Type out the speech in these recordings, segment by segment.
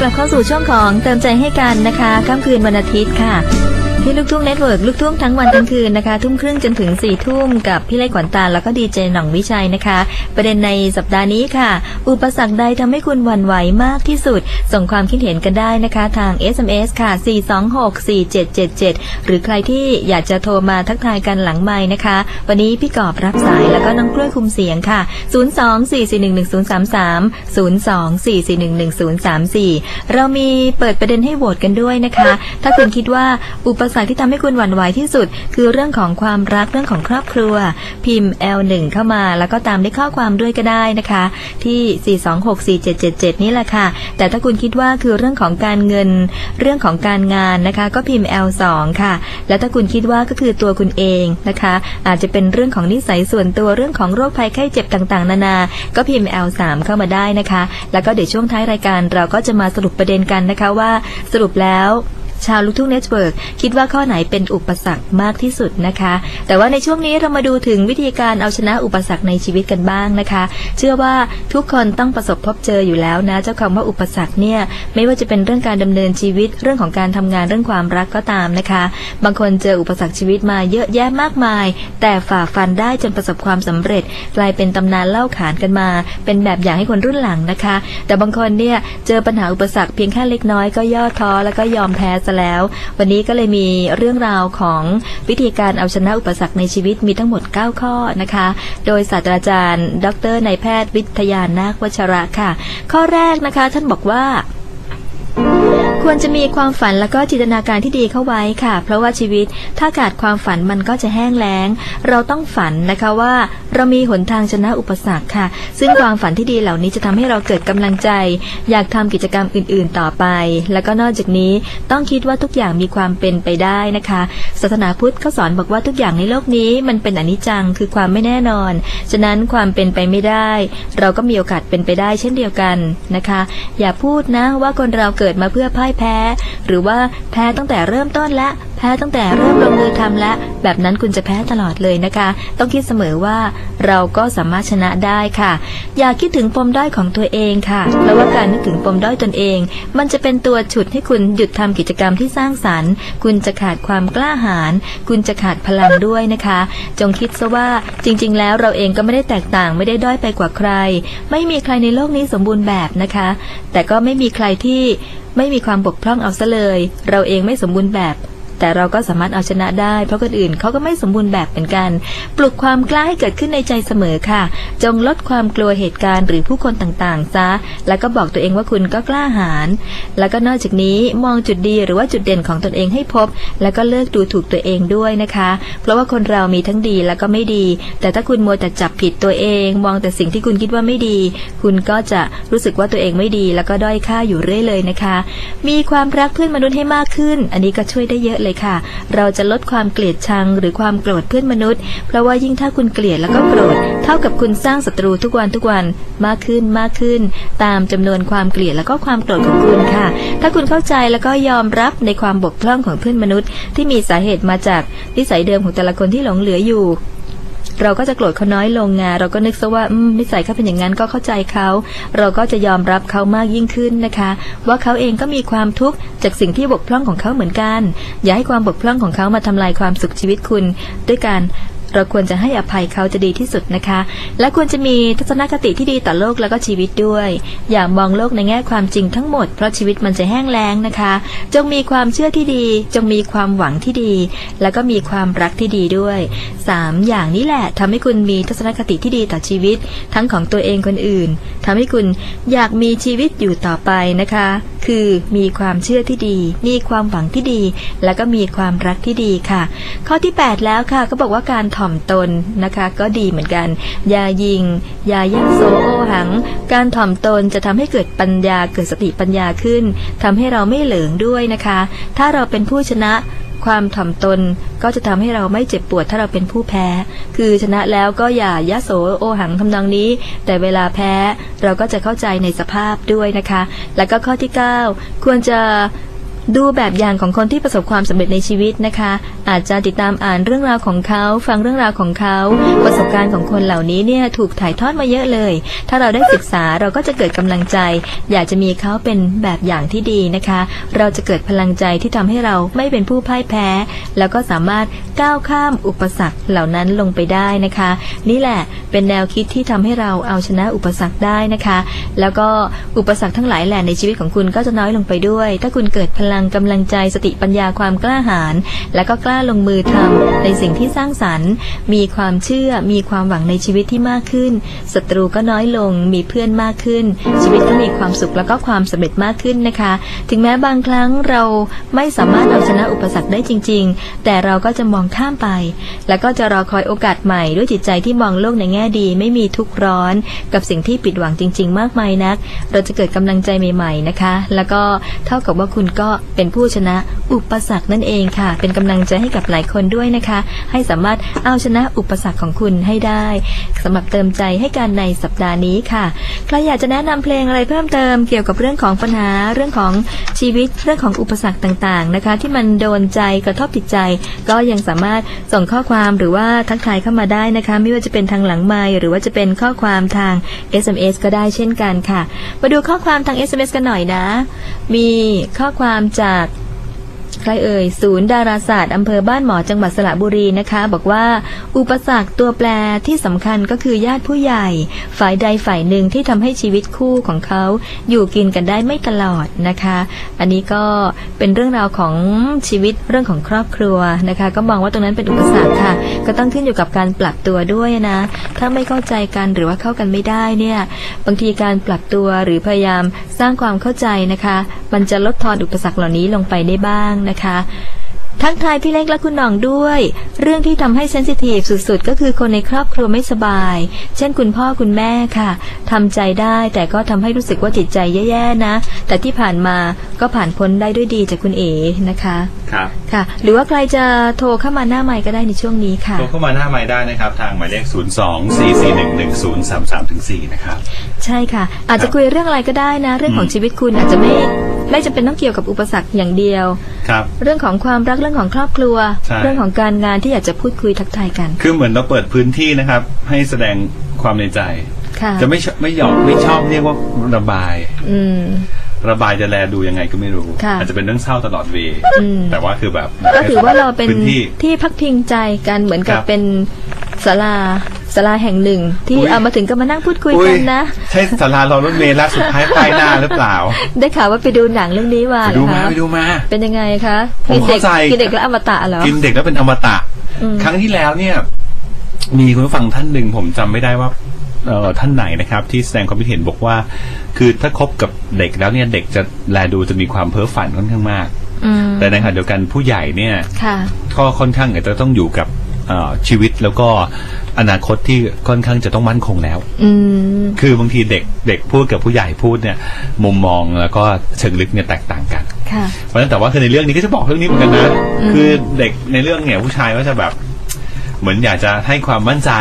กลับเข้าสู่ช่วงของเติมใจให้กันนะคะค่ำคืนวันอาทิตย์ค่ะ ที่ลูกทุ่งเน็ตเวิร์กลูกทุ่งทั้งวันทั้งคืนนะคะ ทุ่มครึ่งจนถึง4ี่ทุ่มกับพี่เล็กขวัญตาแล้วก็ดีเจหน่องวิชัยนะคะ ประเด็นในสัปดาห์นี้ค่ะ อุปสรรคใดทำให้คุณหวั่นไหวมากที่สุด ส่งความคิดเห็นกันได้นะคะ ทาง SMS ค่ะ 4264777 หรือใครที่อยากจะโทรมาทักทายกันหลังไม้นะคะ วันนี้พี่กอบรับสายแล้วก็น้องกล้วยคุมเสียงค่ะ 024411033 024411034 เรามีเปิดประเด็นให้โหวตกันด้วยนะคะ ถ้าคุณคิดว่าอุปสรรคที่ทำให้คุณหวั่นไหวที่สุด คือเรื่องของความรักเรื่องของครอบครัว พิมพ์ L1 เข้ามา แล้วก็ตามด้วยข้อความด้วยก็ได้นะคะ ที่ 4264777 นี่แหละค่ะ แต่ถ้าคุณคิดว่าคือเรื่องของการเงิน เรื่องของการงานนะคะ ก็พิมพ์ L2 ค่ะ แล้วถ้าคุณคิดว่าก็คือตัวคุณเองนะคะ อาจจะเป็นเรื่องของนิสัยส่วนตัวเรื่องของโรคภัยไข้เจ็บต่างๆ นานา ก็พิมพ์ L3 เข้ามาได้นะคะ แล้วก็เดี๋ยวช่วงท้ายรายการเราก็จะมาสรุปประเด็นกันนะคะว่าสรุปแล้ว ชาวลูกทุ่งเน็ตเวิร์กคิดว่าข้อไหนเป็นอุปสรรคมากที่สุดนะคะ แต่ว่าในช่วงนี้เรามาดูถึงวิธีการเอาชนะอุปสรรคในชีวิตกันบ้างนะคะ เชื่อว่าทุกคนต้องประสบพบเจออยู่แล้วนะ เจ้าคำว่าอุปสรรคเนี่ยไม่ว่าจะเป็นเรื่องการดำเนินชีวิต เรื่องของการทำงานเรื่องความรักก็ตามนะคะ บางคนเจออุปสรรคชีวิตมาเยอะแยะมากมาย แต่ฝ่าฟันได้จนประสบความสำเร็จ กลายเป็นตำนานเล่าขานกันมา เป็นแบบอย่างให้คนรุ่นหลังนะคะ แต่บางคนเนี่ยเจอปัญหาอุปสรรคเพียงแค่เล็กน้อยก็ย่อท้อแล้วก็ยอมแพ้ซะแล้ว วันนี้ก็เลยมีเรื่องราวของวิธีการเอาชนะอุปสรรคในชีวิตมีทั้งหมด 9 ข้อนะคะ โดยศาสตราจารย์ ดรนายแพทย์วิทยานาควัชระค่ะ ข้อแรกนะคะ ท่านบอกว่า ควรจะมีความฝันแล้วก็จินตนาการที่ดีเข้าไว้ค่ะ เพราะว่าชีวิตถ้าขาดความฝันมันก็จะแห้งแล้ง เราต้องฝันนะคะว่า เรามีหนทางชนะอุปสรรคค่ะ ซึ่งความฝันที่ดีเหล่านี้จะทำให้เราเกิดกำลังใจ อยากทำกิจกรรมอื่น ๆ ต่อไป แล้วก็นอกจากนี้ต้องคิดว่าทุกอย่างมีความเป็นไปได้นะคะ ศาสนาพุทธเขาสอนบอกว่าทุกอย่างในโลกนี้มันเป็นอนิจจังคือความไม่แน่นอน ฉะนั้นความเป็นไปไม่ได้ เราก็มีโอกาสเป็นไปได้เช่นเดียวกันนะคะ อย่าพูดนะว่าคนเราเกิดมาเพื่อพ่ายแพ้ หรือว่าแพ้ตั้งแต่เริ่มต้นและ แพ้ตั้งแต่เริ่มลงมือทำและแบบนั้นคุณจะแพ้ตลอดเลยนะคะ ต้องคิดเสมอว่าเราก็สามารถชนะได้ค่ะ อย่าคิดถึงปมด้อยของตัวเองค่ะ เพราะว่าการนึกถึงปมด้อยตนเอง มันจะเป็นตัวฉุดให้คุณหยุดทำกิจกรรมที่สร้างสรรค์ คุณจะขาดความกล้าหาญคุณจะขาดพลังด้วยนะคะ จงคิดซะว่าจริง ๆ แล้วเราเองก็ไม่ได้แตกต่างไม่ได้ด้อยไปกว่าใคร ไม่มีใครในโลกนี้สมบูรณ์แบบนะคะ แต่ก็ไม่มีใครที่ไม่มีความบกพร่องเอาซะเลย เราเองไม่สมบูรณ์แบบ แต่เราก็สามารถเอาชนะได้ เพราะคนอื่นเขาก็ไม่สมบูรณ์แบบเหมือนกัน ปลุกความกล้าให้เกิดขึ้นในใจเสมอค่ะ จงลดความกลัวเหตุการณ์หรือผู้คนต่างๆซะ แล้วก็บอกตัวเองว่าคุณก็กล้าหาญ แล้วก็นอกจากนี้มองจุดดีหรือว่าจุดเด่นของตนเองให้พบ แล้วก็เลิกดูถูกตัวเองด้วยนะคะ เพราะว่าคนเรามีทั้งดีแล้วก็ไม่ดี แต่ถ้าคุณมัวแต่จับผิดตัวเอง มองแต่สิ่งที่คุณคิดว่าไม่ดี คุณก็จะรู้สึกว่าตัวเองไม่ดี แล้วก็ด้อยค่าอยู่เรื่อยเลยนะคะ มีความรักเพื่อนมนุษย์ให้มากขึ้น อันนี้ก็ช่วยได้เยอะเลยค่ะ เราจะลดความเกลียดชังหรือความโกรธเพื่อนมนุษย์ เพราะว่ายิ่งถ้าคุณเกลียดแล้วก็โกรธ เท่ากับคุณสร้างศัตรูทุกวันทุกวันมากขึ้นมากขึ้น ตามจำนวนความเกลียดแล้วก็ความโกรธของคุณค่ะ ถ้าคุณเข้าใจแล้วก็ยอมรับในความบกพร่องของเพื่อนมนุษย์ ที่มีสาเหตุมาจากนิสัยเดิมของแต่ละคนที่หลงเหลืออยู่ เราก็จะโกรธเขาน้อยลงไงเราก็นึกซะว่าอืมนิสัยเขาเป็นอย่างนั้นก็เข้าใจเขา เราก็จะยอมรับเขามากยิ่งขึ้นนะคะ ว่าเขาเองก็มีความทุกข์จากสิ่งที่บกพร่องของเขาเหมือนกัน อย่าให้ความบกพร่องของเขามาทำลายความสุขชีวิตคุณ ด้วยการ เราควรจะให้อภัยเขาจะดีที่สุดนะคะ และควรจะมีทัศนคติที่ดีต่อโลกแล้วก็ชีวิตด้วย อย่ามองโลกในแง่ความจริงทั้งหมด เพราะชีวิตมันจะแห้งแล้งนะคะ จงมีความเชื่อที่ดี จงมีความหวังที่ดี แล้วก็มีความรักที่ดีด้วยสามอย่างนี้แหละทำให้คุณมีทัศนคติที่ดีต่อชีวิต ทั้งของตัวเองคนอื่นทำให้คุณอยากมีชีวิตอยู่ต่อไปนะคะ คือมีความเชื่อที่ดี มีความหวังที่ดี แล้วก็มีความรักที่ดีค่ะ ข้อที่ 8 แล้วค่ะก็บอกว่าการถ่อมตนนะคะ ก็ดีเหมือนกัน ยายิง ยายักโซโอหัง การถ่อมตนจะทำให้เกิดปัญญาเกิดสติปัญญาขึ้นทำให้เราไม่เหลิงด้วยนะคะ ถ้าเราเป็นผู้ชนะความถ่อมตนก็จะทำให้เราไม่เจ็บปวดถ้าเราเป็นผู้แพ้ คือชนะแล้วก็อย่ายะโสโอหังทำนองนี้ แต่เวลาแพ้เราก็จะเข้าใจในสภาพด้วยนะคะ แล้วก็ข้อที่ 9 ควรจะ ดูแบบอย่างของคนที่ประสบความสำเร็จในชีวิตนะคะ อาจจะติดตามอ่านเรื่องราวของเขา ฟังเรื่องราวของเขา ประสบการณ์ของคนเหล่านี้เนี่ยถูกถ่ายทอดมาเยอะเลย ถ้าเราได้ศึกษาเราก็จะเกิดกำลังใจ อยากจะมีเขาเป็นแบบอย่างที่ดีนะคะ เราจะเกิดพลังใจที่ทำให้เราไม่เป็นผู้พ่ายแพ้ แล้วก็สามารถก้าวข้ามอุปสรรคเหล่านั้นลงไปได้นะคะ นี่แหละเป็นแนวคิดที่ทำให้เราเอาชนะอุปสรรคได้นะคะ แล้วก็อุปสรรคทั้งหลายแหละในชีวิตของคุณก็จะน้อยลงไปด้วย ถ้าคุณเกิดพลังกำลังใจสติปัญญาความกล้าหาญและก็กล้าลงมือทำในสิ่งที่สร้างสรรค์ มีความเชื่อมีความหวังในชีวิตที่มากขึ้นศัตรูก็น้อยลงมีเพื่อนมากขึ้น ชีวิตก็มีความสุขแล้วก็ความสำเร็จมากขึ้นนะคะ ถึงแม้บางครั้งเราไม่สามารถเอาชนะอุปสรรคได้จริง ๆ แต่เราก็จะมองข้ามไป แล้วก็จะรอคอยโอกาสใหม่ด้วยจิตใจที่มองโลกในแง่ดี ไม่มีทุกข์ร้อน กับสิ่งที่ผิดหวังจริง ๆ มากมายนัก เราจะเกิดกำลังใจใหม่ ๆนะคะ แล้วก็เท่ากับว่าคุณก็เป็นผู้ชนะอุปสรรคนั่นเองค่ะ เป็นกำลังใจให้กับหลายคนด้วยนะคะ ให้สามารถเอาชนะอุปสรรคของคุณให้ได้สำหรับเติมใจให้การในสัปดาห์นี้ค่ะ ใครอยากจะแนะนำเพลงอะไรเพิ่มเติมเกี่ยวกับเรื่องของปัญหาเรื่องของชีวิตเรื่องของอุปสรรคต่างๆนะคะ ที่มันโดนใจกระทบจิตใจ ก็ยังสามารถส่งข้อความหรือว่าทักทายเข้ามาได้นะคะ ไม่ว่าจะเป็นทางหลังไมค์หรือว่าจะเป็นข้อความทาง SMS ก็ได้เช่นกันค่ะ มาดูข้อความทาง SMS กันหน่อยนะ มีข้อความจาก ใครเอ่ย ศูนย์ดาราศาสตร์อำเภอบ้านหมอจังหวัดสระบุรีนะคะ บอกว่า อุปสรรคตัวแปรที่สำคัญก็คือญาติผู้ใหญ่ ฝ่ายใดฝ่ายหนึ่งที่ทำให้ชีวิตคู่ของเขาอยู่กินกันได้ไม่ตลอดนะคะ อันนี้ก็เป็นเรื่องราวของชีวิตเรื่องของครอบครัวนะคะ ก็มองว่าตรงนั้นเป็นอุปสรรคค่ะ ก็ต้องขึ้นอยู่กับการปรับตัวด้วยนะ ถ้าไม่เข้าใจกันหรือว่าเข้ากันไม่ได้เนี่ยบางทีการปรับตัวหรือพยายามสร้างความเข้าใจนะคะ มันจะลดทอนอุปสรรคเหล่านี้ลงไปได้บ้างนะคะ ทักทายพี่เล็กและคุณหน่องด้วย เรื่องที่ทำให้เซนซิทีฟสุดๆ ก็คือคนในครอบครัวไม่สบาย เช่นคุณพ่อคุณแม่ค่ะทำใจได้แต่ก็ทำให้รู้สึกว่าจิตใจแย่ๆนะ แต่ที่ผ่านมาก็ผ่านพ้นได้ด้วยดีจากคุณเอ๋นะคะครับค่ะ หรือว่าใครจะโทรเข้ามาหน้าไมค์ก็ได้ในช่วงนี้ค่ะโทรเข้ามาหน้าไม้ได้นะครับทางหมายเลข 0 2 4 4 1 1 0 3 3ถึง4นะครับใช่ค่ะ อาจจะคุยเรื่องอะไรก็ได้นะ เรื่องของชีวิตคุณอาจจะไม่ไม่จำเป็นต้องเกี่ยวกับอุปสรรคอย่างเดียวครับเรื่องของความรักเรื่องของครอบครัว ใช่ เรื่องของการงานที่อยากจะพูดคุยทักทายกัน คือเหมือนเราเปิดพื้นที่นะครับ ให้แสดงความในใจ ค่ะ จะไม่ชไม่หยอกไม่ชอบเรียกว่าระบาย อืม ระบายจะแลดูยังไงก็ไม่รู้ ค่ะอาจจะเป็นเรื่องเศร้าตลอดเวย์อืม แต่ว่าคือแบบก็ถือว่าเราเป็นพื้นที่ ที่พักพิงใจกันเหมือนกับครับ เป็นศาลา ศาลาแห่งหนึ่ง ที่อุ๊ย เอามาถึงก็มานั่งพูดคุยอุ๊กันนะ ใช่สารารอรถเมล์ล่าสุดท้ายป้ายหน้าหรือเปล่าได้ข่าวว่าไปดูหนังเรื่องนี้มาไปเหรดูอมาคะไปดูมา เป็นยังไงคะผมกินเด็กเข้าใจ กินเด็กแล้วอมตะเหรอ กินเด็กแล้วเป็นอมตะ อืม ครั้งที่แล้วเนี่ย มีคุณผู้ฟังท่านหนึ่งผมจำไม่ได้ว่าเอ่อท่านไหนนะครับ ที่แสดงความคิดเห็นบอกว่า คือถ้าคบกับเด็กแล้วเนี่ย เด็กจะแลดูจะมีความเพ้อฝันค่อนข้างมาก อืมแต่ในขณะเดียวกันผู้ใหญ่เนี่ย ค่ะ ก็ค่อนข้างจะต้องอยู่กับ เอ่อชีวิตแล้วก็อนาคตที่ค่อนข้างจะต้องมั่นคงแล้ว อืม คือบางทีเด็กเด็กพูดกับผู้ใหญ่พูดเนี่ย มุมมองแล้วก็เชิงลึกเนี่ยแตกต่างกัน ค่ะ เพราะฉะนั้นแต่ว่าคือในเรื่องนี้ก็จะบอกเรื่องนี้เหมือนกันนะ คือเด็กในเรื่องเนี่ยผู้ชายก็จะแบบ เหมือนอยากจะให้ความมั่นใจ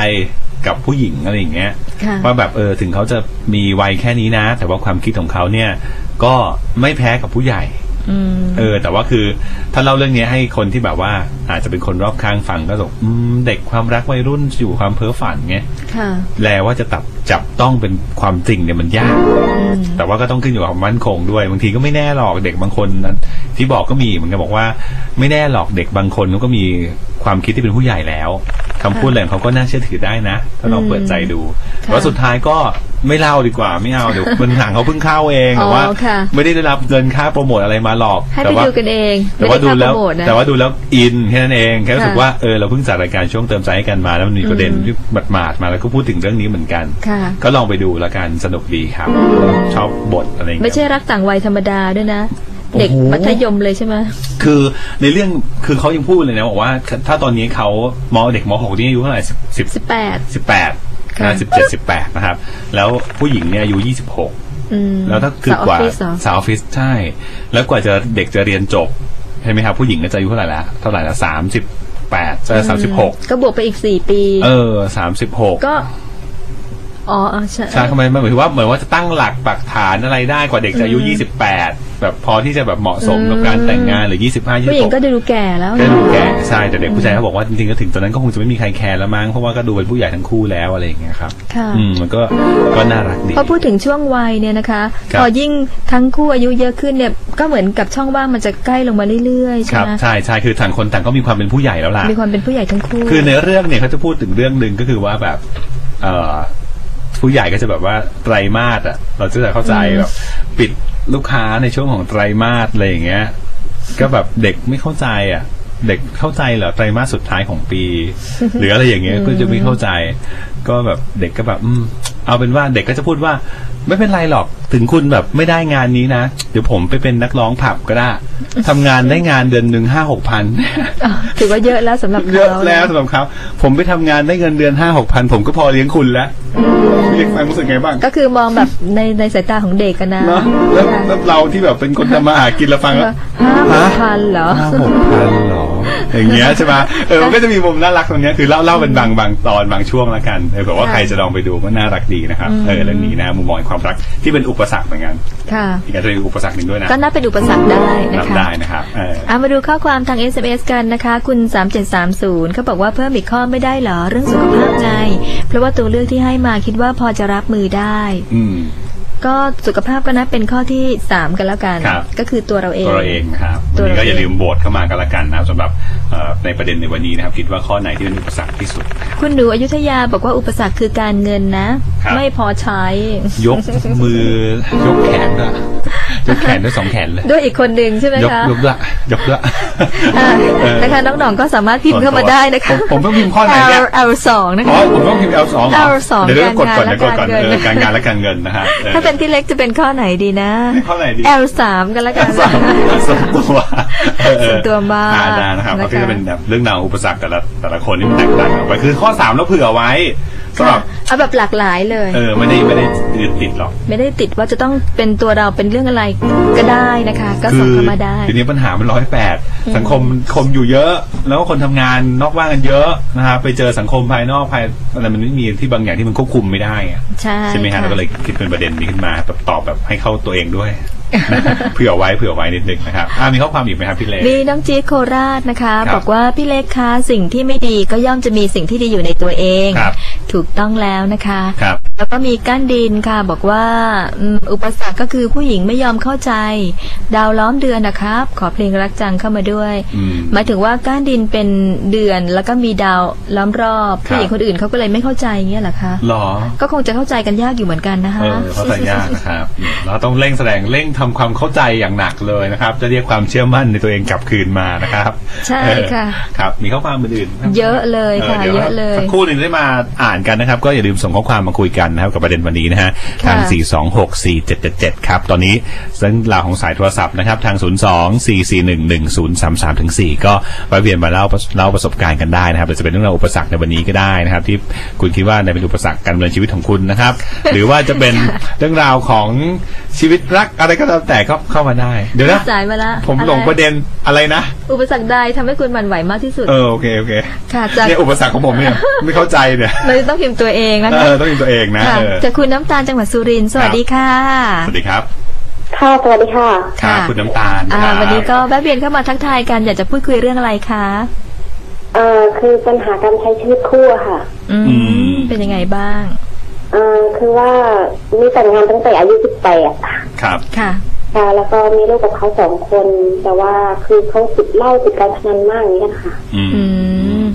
กับผู้หญิงอะไรอย่างเงี้ยค่ะ ว่าแบบเออถึงเขาจะมีวัยแค่นี้นะ แต่ว่าความคิดของเขาเนี่ยก็ไม่แพ้กับผู้ใหญ่อืม เออ แต่ว่าคือถ้าเล่าเรื่องนี้ให้คนที่แบบว่า อาจจะเป็นคนรอบข้างฟังก็จะบอกอืมเด็กความรักวัยรุ่นอยู่ความเพ้อฝันไงค่ะแลว่าจะตับ จับต้องเป็นความจริงเนี่ยมันยากอืมแต่ว่าก็ต้องขึ้นอยู่กับความมั่นคงด้วย บางทีก็ไม่แน่หรอกเด็กบางคนนั้นที่บอกก็มีเหมือนกันบอกว่า ไม่แน่หรอกเด็กบางคนเขาก็มีความคิดที่เป็นผู้ใหญ่แล้วคำพูดอะไรของเขาก็น่าเชื่อถือได้นะ ถ้าลองเปิดใจดูแต่ว่าสุดท้ายก็ไม่เล่าดีกว่าไม่เอาเดี๋ยวมันหนังเขาเพิ่งเข้าเองแต่ว่าอ๋อค่ะไม่ได้ได้รับเงินค่าโปรโมทอะไรมาหรอกให้แต่ไปว่าดูกันเองแต่ว่าไม่ดูไค่แล้วโปรโมทนะแต่ว่าดูแล้วอินแค่นั้นเองแค่รู้สึกค่ะว่าเออเราเพิ่งจัดรายการช่วงเติมใจให้กันมาแล้วมันมีประเด็นที่หมาดๆมาแล้วก็พูดถึงเรื่องนี้เหมือนกัน ค่ะก็ลองไปดูแล้วกันสนุกดีครับ ชอบบทอะไรอย่างไม่เงี้ยใช่รักต่างวัยธรรมดาด้วยนะ เด็กโอ้โหมัธยมเลยใช่ไหมคือในเรื่องคือเขายังพูดเลยนะบอกว่า ถ้าตอนนี้เขามเด็กมหกนี่อายุเท่าไหร่สิบสิบแปดสิบแปดค่ะนะสิบเจ็ดสิบแปดนะครับ แล้วผู้หญิงเนี่ยอายุยี่สิบหกอืมแล้วถ้าคือกว่าสวออฟฟิศเหรอสาวออฟฟิศใช่ แล้วกว่าจะเด็กจะเรียนจบใช่ไหมครับผู้หญิงก็จะอายุเท่าไหร่ละเท่าไหร่ละสามสิบแปดจะสามสิบหกก็บวกไปอีกสี่ปี เออสามสิบหกก็ อ๋ออ๋อใช่ใช่ทำไมมันเหมือนว่าเหมือนว่าจะตั้งหลักปักฐานอะไรได้กว่าเด็กจะอายุ 28 แบบพอที่จะแบบเหมาะสมกับการแต่งงานหรือ 25 ผู้หญิงก็26ดูแก่แล้วก็ดูแก่ใช่แต่เด็กผู้ชายเขาบอกว่าจริงๆก็ถึงตอนนั้นก็คงจะไม่มีใครแคร์แล้วมั้งเพราะว่าก็ดูเป็นผู้ใหญ่ทั้งคู่แล้วอะไรอย่างเงี้ยครับค่ะ อืมมันก็ก็น่ารักดี พอพูดถึงช่วงวัยเนี่ยนะคะ ครับ พอยิ่งทั้งคู่อายุเยอะขึ้นเนี่ยก็เหมือนกับช่องว่างมันจะใกล้ลงมาเรื่อยๆ คใช่รับไหมใช่ใช่คือต่างคนต่างก็มีความเป็นผู้ใหญ่แล้วล่ะ มีความเป็นผู้ใหญ่ทั้งคู่ คือในเรื่องเนี่ยเขาจะพูดถึงเรื่องหนึ่งก็คือว่าแบบเอ่อ ผู้ใหญ่ก็จะแบบว่าไตรมาสอะ เราจะเข้าใจแบบปิดลูกค้าในช่วงของไตรมาสอะไรอย่างเงี้ย ก็แบบเด็กไม่เข้าใจอะ เด็กเข้าใจเหรอไตรมาสสุดท้ายของปี หรืออะไรอย่างเงี้ยก็จะไม่เข้าใจ ก็แบบเด็กก็แบบ อืม เอาเป็นว่าเด็กก็จะพูดว่า ไม่เป็นไรหรอกถึงคุณแบบไม่ได้งานนี้นะ เดี๋ยวผมไปเป็นนักร้องผับก็ได้ทำงานได้งานเดือนหนึ่งห้าหกพัน อะถือว่าเยอะแล้วสำหรับเยอะเขาแล้วสำหรับเขาผมไปทำงานได้เงินเดือนห้าหกพันผมก็พอเลี้ยงคุณแล้วพี่เล็กฟังรู้สึกไงบ้างก็คือมองแบบในในสายตาของเด็กกันนะเนาะแล้วแล้วเราที่แบบเป็นคนทำมาหากินแล้วฟังแล้ว ห้าหกพันเหรอ ห้าหกพันหรอ อย่างเงี้ยใช่ไหมเออมันก็จะมีมุมน่ารักตรงเนี้ยคือเล่าเล่าเป็นบางบางตอนบางช่วงละกันเออแบบว่าค่ะใครจะลองไปดูก็น่ารักดีนะครับเออเรื่องนี้นะมุมมองแห่งความรักที่เป็นอุปสรรคเหมือนกันค่ะอีกอาจจะเป็นอุปสรรคหนึ่งด้วยนะก็นับเป็นอุปสรรคได้นะรับคะได้นะครับเออเอามาดูข้อความทาง SMS กันนะคะ คุณ 3730เขาบอกว่าเพิ่มอีกข้อไม่ได้เหรอเรื่องสุขภาพไง เพราะว่าตัวเลือกที่ให้มาคิดว่าพอจะรับมือได้อืม ก็สุขภาพก็นับเป็นข้อที่ 3 กันแล้วกัน ครับ ก็คือตัวเราเอง ตัวเราเองนะครับตัวัวนนี้เราก็อย่าเองลืมโบทเข้ามากันละกันนะครับสำหรับเอ่อในประเด็นในวันนี้นะครับ คิดว่าข้อไหนที่เป็นอุปสรรคที่สุด คุณหนูอยุธยาบอกว่าอุปสรรคคือการเงินนะ ครับ ไม่พอใช้ ยกมือยกแขน ด้วยยกแขนด้วยสองแขนเลย ด้วยอีกคนหนึ่งใช่ไหมยกคะ ยกละยกละอ่าเออนะคะน้องๆก็สามารถพิมพ์เข้ามาได้นะคะผมผมต้องพิมพ์ข้อไหนเนี่ย L L สองนะอ๋อคะผมต้องพิมพ์ L สอง L สองเดี๋ยวเดี๋ยวกดก่อนการเดี๋ยวกดก่อนงานเอและอการเงินการงานและการเงินนะฮะออถ้าเป็นที่เล็กจะเป็นข้อไหนดีนะข้อไหนดี L สามกันแล้วกันสามส่วนตัวเออเออส่วนตัวมากอ่ได้นะครับนะคะก็จะเป็นแบบเรื่องราวอุปสรรคแต่ละแต่ละคนที่มันแตกต่างกันไปคือข้อสามเราเผื่อไว้สำหรับ เอาแบบหลากหลายเลย เออไม่ได้ไม่ได้ยึดติดหรอกไม่ได้ติดว่าจะต้องเป็นตัวเราเป็นเรื่องอะไรก็ได้นะคะ ก็ส่งเข้ามาได้ทีนี้ปัญหามันร้อยแปดสังคมคมอยู่เยอะ แล้วก็คนทำงานนอกว่างกันเยอะนะครับไปเจอสังคมภายนอกภายอะไรมันไม่มีที่บางอย่างที่มันควบคุมไม่ได้อะใช่ใช่ไหมฮะค่ะเราก็เลยคิดเป็นประเด็นนี้ขึ้นมาแบบตอบแบบให้เข้าตัวเองด้วยเผื่อไว้เผื่อไว้นิดนึงนะครับอ่ามีข้อความอีกไหมครับพี่เล็กมีน้องจี๊ดโคราชนะคะครับบอกว่าพี่เล็กคะสิ่งที่ไม่ดีก็ย่อมจะมีสิ่งที่ดีอยู่ในตัวเองครับถูกต้องแล้วนะคะครับแล้วก็มีก้านดินค่ะ บอกว่าอืมอุปสรรคก็คือผู้หญิงไม่ยอมเข้าใจ ดาวล้อมเดือนนะครับ ขอเพลงรักจังเข้ามาด้วยอืมหมายถึงว่าก้านดินเป็นเดือน แล้วก็มีดาวล้อมรอบครับผู้หญิงคนอื่นเขาก็เลยไม่เข้าใจเงี้ยเหรอคะหรอก็คงจะเข้าใจกันยากอยู่เหมือนกันนะคะเออเข้าใจยากนะครับอืมเราต้องเร่งแสดงเร่งทำความเข้าใจอย่างหนักเลยนะครับ จะเรียกความเชื่อมั่นในตัวเองกลับคืนมานะครับ ใช่เออค่ะครับมีข้อความอื่นๆไหมเยอะเลยค่ะดี๋วเยอะเลยสักครู่หนึ่งได้มาอ่านกันนะครับ ก็อย่าลืมส่งข้อความมาคุยกันนะครับกับประเด็นวันนี้นะฮะทางค่ะ4 2 6 4 7 7 7 ครับ ตอนนี้เรื่องราวของสายโทรศัพท์นะครับ ทาง 0 2 4 4 1 1 0 3 3ถึง4ก็แวะเวียนมาเล่าเล่าประสบการณ์กันได้นะครับหรือจะเป็นเรื่องราวอุปสรรคในวันนี้ก็ได้นะครับ ที่คุณคิดว่าในเป็นอุปสรรคการดำเนินชีวิตของคุณนะครับ หรือว่าจะเป็นเรื่องราวของชีวิตรักอะไรก็ตามแต่ก็เข้ามาได้ เดี๋ยวนะสายมาละผมหลงประเด็นอะไรนะ อุปสรรคใดทำให้คุณหวั่นไหวมากที่สุด เออโอเคโอเคค่ะจากเนี่ยอุปสรรคของผมเนี่ยไม่เข้าใจเนี่ยเราจะต้องพิมพ์ตัวเองนะเอคะอต้องเป็นตัวเองนะค่ะเออจากคุณน้ำตาลจังหวัดสุรินทร์สวัสดีค่ะ สวัสดีครับค่ะสวัสดีค่ะครับค่ะคุณน้ำตาลอ่าครับวันนี้ก็แวะเวียนเข้ามาทักทายกันอยากจะพูดคุยเรื่องอะไรคะเอ่อคือปัญหาการใช้ชีวิตคู่อะค่ะอืมอืมเป็นยังไงบ้างเอ่อคือว่ามีแต่งงานตั้งแต่อายุสิบแปด ครับค่ะค่ะแล้วก็มีลูกกับเขาสองคน แต่ว่าคือเขาติดเหล้าติดการพนันมากอย่างนี้กันค่ะ อืม อืม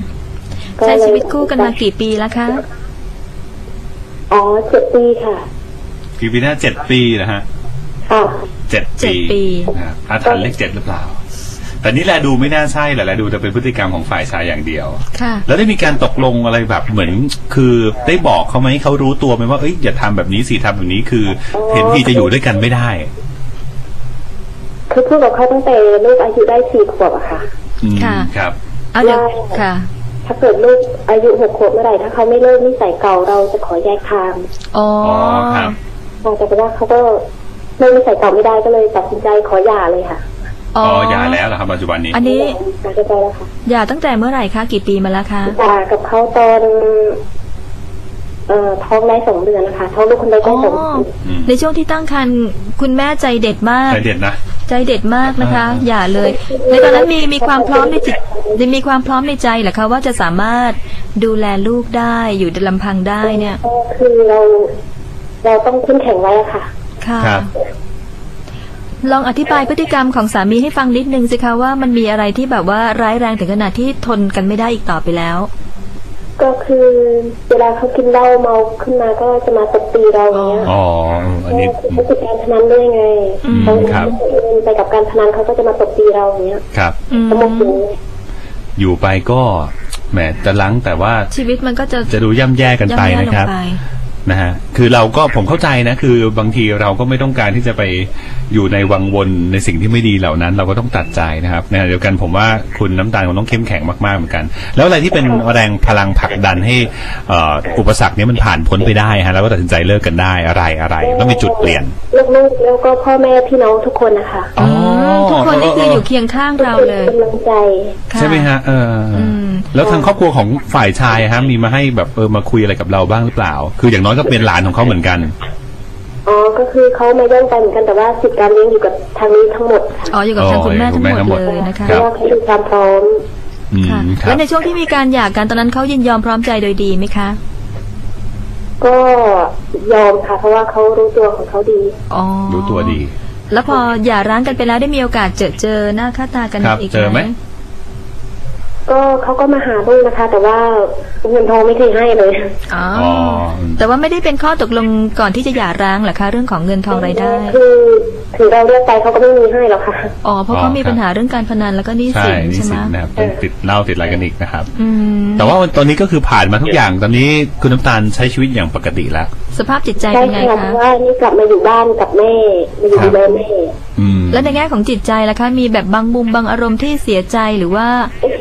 ก็เลยใช้ชีวิตคู่กันมากี่ปีแล้วคะ อ๋อเจ็ดปีค่ะคือปีหน้าเจ็ดปีนะฮะค่ะ เจ็ดเจ็ดปี นะครับอาถรรพ์เลขเจ็ดหรือเปล่า แต่นี่แหละดูไม่น่าใช่แหละแลดูจะเป็นพฤติกรรมของฝ่ายชายอย่างเดียว ค่ะ แล้วได้มีการตกลงอะไรแบบเหมือน คือได้บอกเขาไหมเขารู้ตัวไหมว่าเอ้ยอย่าทำแบบนี้สิทำแบบนี้คือ เห็นที่จะอยู่ด้วยกันไม่ได้ คือพูดกับเขาตั้งแต่ลูกอายุได้สี่ขวบอะค่ะ อืมค่ะ ครับ เอาเดี๋ยวได้ค่ะ ถ้าเกิดลูกอายุหกขวบเมื่อไหร่ถ้าเขาไม่เลิกนิสัยเก่าเราจะขอแยกทางอ๋ออ๋อครับ แต่ว่าเขาก็เลิกนิสัยเก่าไม่ได้ก็เลยตัดสินใจขอหย่าเลยค่ะ อ๋อ๋ออหย่าแล้วเหรอครับปัจจุบันนี้อันนี้ตัดสินใจแล้วค่ะหย่าตั้งแต่เมื่อไหร่คะกี่ปีมาแล้วคะหย่ากับเขาตอนเอ่อท้องได้สองเดือนนะคะท้องลูกคนได้อ๋ได้อสองเดือนอืมในช่วงที่ตั้งครรภ์คุณแม่ใจเด็ดมากใจเด็ดนะใจเด็ดมากนะคะอ่าอย่าเลย ในตอนนั้นมีมีความพร้อมในจิตมีความพร้อมในใจเหรอคะว่าจะสามารถดูแลลูกได้อยู่ลำพังได้เนี่ยก็คือเรา เราต้องเข้มแข็งไว้อะค่ะ ค่ะครับ ลองอธิบายพฤติกรรมของสามีให้ฟังนิดนึงสิคะว่ามันมีอะไรที่แบบว่าร้ายแรงถึงขนาดที่ทนกันไม่ได้อีกต่อไปแล้ว ก็คือเวลาเขากินเหล้าเมาขึ้นมาก็จะมาตบตีเราอย่างเงี้ยอ๋อ อันนี้เขาติดการพนันด้วยไงอืมเขาครับเงินไปกับการพนันเขาก็จะมาตบตีเราอย่างเงี้ยครับอืมเขาโมโหอยู่ไปก็แหมจะลังแต่ว่าชีวิตมันก็จะจะดูย่ำแย่กันไปย่ำแย่ลนะงครับไป นะฮะคือเราก็ผมเข้าใจนะคือบางทีเราก็ไม่ต้องการที่จะไปอยู่ในวังวนในสิ่งที่ไม่ดีเหล่านั้น เราก็ต้องตัดใจนะครับในขณะเดียวกันผมว่าคุณน้ำตาลคงต้องเข้มแข็งมากๆเหมือนกัน แล้วอะไรที่เป็นแรงพลังผลักดันให้เอ่ออุปสรรคนี้มันผ่านพ้นไปได้ฮะแล้วก็ตัดสินใจเลิกกันได้อะไรอะไรต้องมีจุดเปลี่ยนลูกๆแล้วก็พ่อแม่พี่น้องทุกคนนะคะ อ๋อมทุกคนนี่คืออยู่เคียงข้างเราเลยกำลังใจค่ใช่ไหมฮะเอออม แล้วทางครอบครัวของฝ่ายชายฮะมีมาให้แบบเออมาคุยอะไรกับเราบ้างหรือเปล่า คืออย่างน้อยก็เป็นหลานของเขาเหมือนกันอ๋อ ก็คือเขามาแย่งไปเหมือนกันแต่ว่าสิทธิการเลี้ยงอยู่กับทางนี้ทั้งหมดค่ะอ๋ออยู่กับอ๋อทางคุณแม่อยู่ทั้งกับหมคุณแม่ทั้งหมดดเลยนะคะเพราะว่าเขาดูความพร้อมอืมค่ะครัแล้บวในช่วงที่มีการหย่ากันตอนนั้นเขายินยอมพร้อมใจโดยดีไหมคะก็ยอมค่ะ เพราะว่าเขารู้ตัวของเขาดีอ๋อรู้ตัวดี แล้วพอหย่าร้างกันไปแล้วได้มีโอกาสเจอเจอหน้าค่าตากันครับอีกเจอไหม ก็เขาก็มาหาลูกนะคะ แต่ว่าเงินทองไม่เคยให้เลยอ๋ออ๋อแต่ว่าไม่ได้เป็นข้อตกลงก่อนที่จะหย่าร้างเหรอคะเรื่องของเงินทองรายได้ คือถึงเราเลือกไปเขาก็ไม่มีให้หรอกค่ะอ๋อเพราะเขามีปัญหาเรื่องการพนันแล้วก็หนี้ใช่สินนี่ใช่ไหมสินะครับต้องติดเหล้าติดอะไรกันอีกนะครับอืมแต่ว่าตอนนี้ก็คือผ่านมาทุกอย่างตอนนี้คุณน้ำตาลใช้ชีวิตอย่างปกติแล้ว สภาพจิตใจใช่เป็นไงค่ะเพคะราะว่านี่กลับมาอยู่บ้านกับแม่มาอยู่ครับดูแลแม่อืมแล้วในแง่ของจิตใจล่ะคะ มีแบบบางมุมบางอารมณ์ที่เสียใจหรือว่า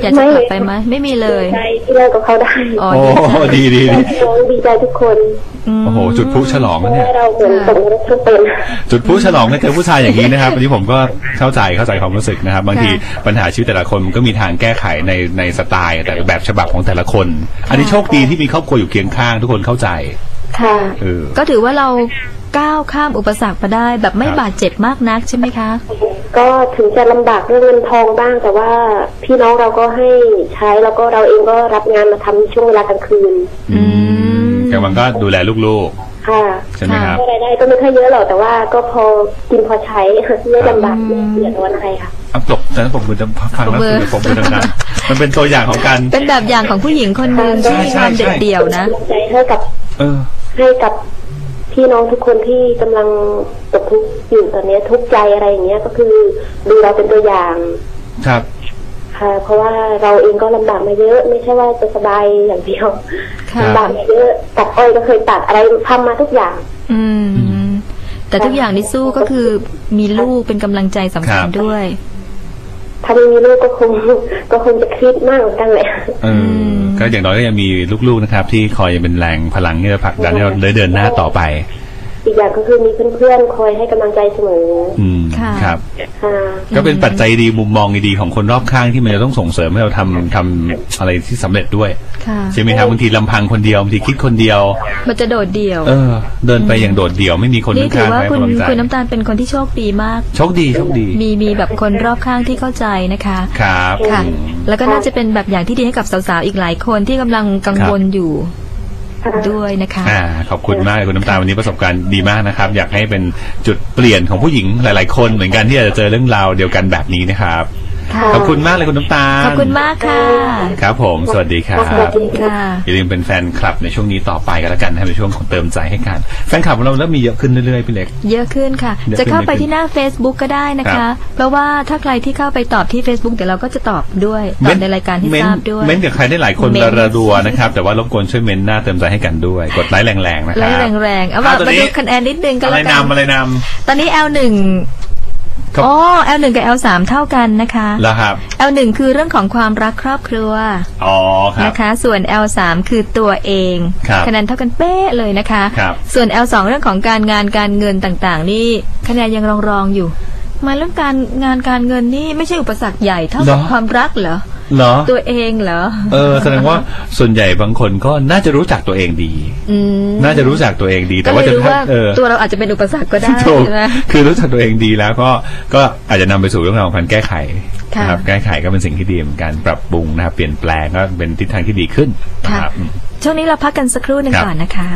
อยากจะกลับไปไหมไม่มีเลยใจที่เลิกกับเขาได้อ๋อโอ้ดีดีดีน้องดีใจทุกคนมโอ้โห จุดพลุฉลองเพแล้วราะเนี่ยว่าเราเหมือนตกนรกทั้งเป็นจุดพลุฉลองในเจอผู้ชายอย่างนี้นะครับอันนี้ผมก็เข้าใจเข้าใจความรู้สึกนะครับ บางทีปัญหาชีวิตแต่ละคนมันก็มีทางแก้ไขในในสไตล์แต่แบบฉบับของแต่ละคน อันนี้โชคดีที่มีครอบครัวอยู่เคียงข้าง ทุกคนเข้าใจค่ะเออก็ถือว่าเรา ก้าวข้ามอุปสรรคมาได้ แบบไม่ครับบาดเจ็บมากนักใช่ไหมคะ ก็ถึงจะลำบากเรื่องเงินทองบ้างแต่ว่าพี่น้องเราก็ให้ใช้แล้วก็เราเองก็รับงานมาทำช่วงเวลากลางคืน อืมกำลังก็ดูแลลูกค่ะๆ ใช่ไหมครับก็รายได้ก็ไม่ค่อยเยอะหรอกแต่ว่าก็พอกินพอใช้ไม่ลำบากไม่เดือดร้อนอะไรค่ะ อัปจบแต่ผมมือจะฟังแล้วปรบมือคือผมมือดังๆมันเป็นตัวอย่างของการ เป็นแบบอย่างของผู้หญิงคนหนึ่งที่มีความเด็ดเดี่ยวนะกำลังใจให้กับเออ ให้กับ พี่น้องทุกคนที่กำลังตกทุกข์อยู่ตอนนี้ทุกข์ใจอะไรอย่างเงี้ยก็คือดูเราเป็นตัวอย่างครับ ค่ะ เพราะว่าเราเองก็ลำบากมาเยอะ ไม่ใช่ว่าจะสบายอย่างเดียวค่ะลำบากมาเยอะตัดอ้อยก็เคยตัดอะไรทำมาทุกอย่าง อืม แต่ทุกอย่างที่สู้ก็คือมีลูกเป็นกำลังใจสำคัญครับด้วยถ้าไม่มีลูกก็คงก็คงจะเครียดมากเหมือนกันแหละเอออ ก็อย่างน้อยก็ยังมีลูกๆนะครับ ที่คอยเป็นแรงพลังที่จะผลักดันให้เราได้เดินหน้าต่อไป อีกอย่างก็คือมีเพื่อนๆคอยให้กำลังใจเสมออืมค่ะ ครับ ค่ะ ก็เป็นปัจจัยดีมุมมองดีๆของคนรอบข้างที่มันจะต้องส่งเสริมให้เราทำทำอะไรที่สำเร็จด้วย ค่ะ ใช่ไหมครับบางทีลำพังคนเดียวบางทีคิดคนเดียว มันจะโดดเดี่ยว เออ เดินไปอย่างโดดเดี่ยวไม่มีคนนี่ถือข้างๆว่าให้คุณกำลังใจคุณน้ำตาลเป็นคนที่โชคดีมาก โชคดีโชคดีมีมีแบบคนรอบข้างที่เข้าใจนะคะ ครับค่ะ อืม แล้วก็น่าจะเป็นแบบอย่างที่ดีให้กับสาวๆอีกหลายคนที่กำลังกังวลอยู่ค่ะ ด้วยนะคะอ่าขอบคุณมากคุณน้ำตาลวันนี้ประสบการณ์ดีมากนะครับ อยากให้เป็นจุดเปลี่ยนของผู้หญิงหลาย ๆ คนเหมือนกันที่อาจจะเจอเรื่องราวเดียวกันแบบนี้นะครับ ค่ะขอบคุณมากเลยคุณน้ำตาลขอบคุณมากค่ะ ครับผม สวัสดีครัสวับสดีค่ะ อย่าลืมเป็นแฟนคลับในช่วงนี้ต่อไปกันแล้วกันนะครับในช่วงของเติมใจให้กัน แฟนคลับของเราเริ่มมีเยอะขึ้นเรื่อยๆพี่เล็ก เยอะขึ้นค่ะเยอะขึ้นจะเข้าไปเยอะขึ้นที่หน้า Facebook ก็ได้นะครัคะบเพราะว่าถ้าใครที่เข้าไปตอบที่ Facebook เดี๋ยวเราก็จะตอบด้วยตอบในรายการที่เม้นทราบด้วย เม้นกับใครได้หลายคนเม้นระระดัวนะครับ แต่ว่ารบกวนช่วยเม้นหน้าเติมใจให้กันด้วย กดไลค์แรงๆนะคไล่รับแรงๆเอามาอะตอนมานี้ดูคะแนนนิดนึงก็อะไรแล้วกันนำอะไรนตอนนี้ L1 ครับ อ๋อ L1 กับ L3 เท่ากันนะคะำแล้วครับ L1 คือเรื่องของความรักครอบครัวอ๋อครับนะคะ ส่วน L3 คือตัวเองครับคะแนนเท่ากันเป๊ะเลยนะคะครับส่วน L2 เรื่องของการงานการเงินต่างๆ นี่คะแนนยังรองๆอยู่มาเรื่องการงานการเงินนี่ไม่ใช่อุปสรรคใหญ่เท่ากับเหรอความรักเหรอ เหรอ ตัวเองเหรอ เออ แสดงว่าส่วนใหญ่บางคนก็น่าจะรู้จักตัวเองดี อืมน่าจะรู้จักตัวเองดี แต่ก็ว่าเลยจะรู้ว่าเออ ตัวเราอาจจะเป็นอุปสรรคก็ได้ถูกใช่ไหม คือรู้จักตัวเองดีแล้วก็ก็อาจจะนำไปสู่เรื่องราวของการแก้ไขค่ะ นะครับแก้ไขก็เป็นสิ่งที่ดีเหมือนกันปรับปรุงนะครับเปลี่ยนแปลงก็เป็นทิศทางที่ดีขึ้นนะค่ะ ครับ ช่วงนี้เราพักกันสักครู่หนึ่งครับ ก่อนนะคะ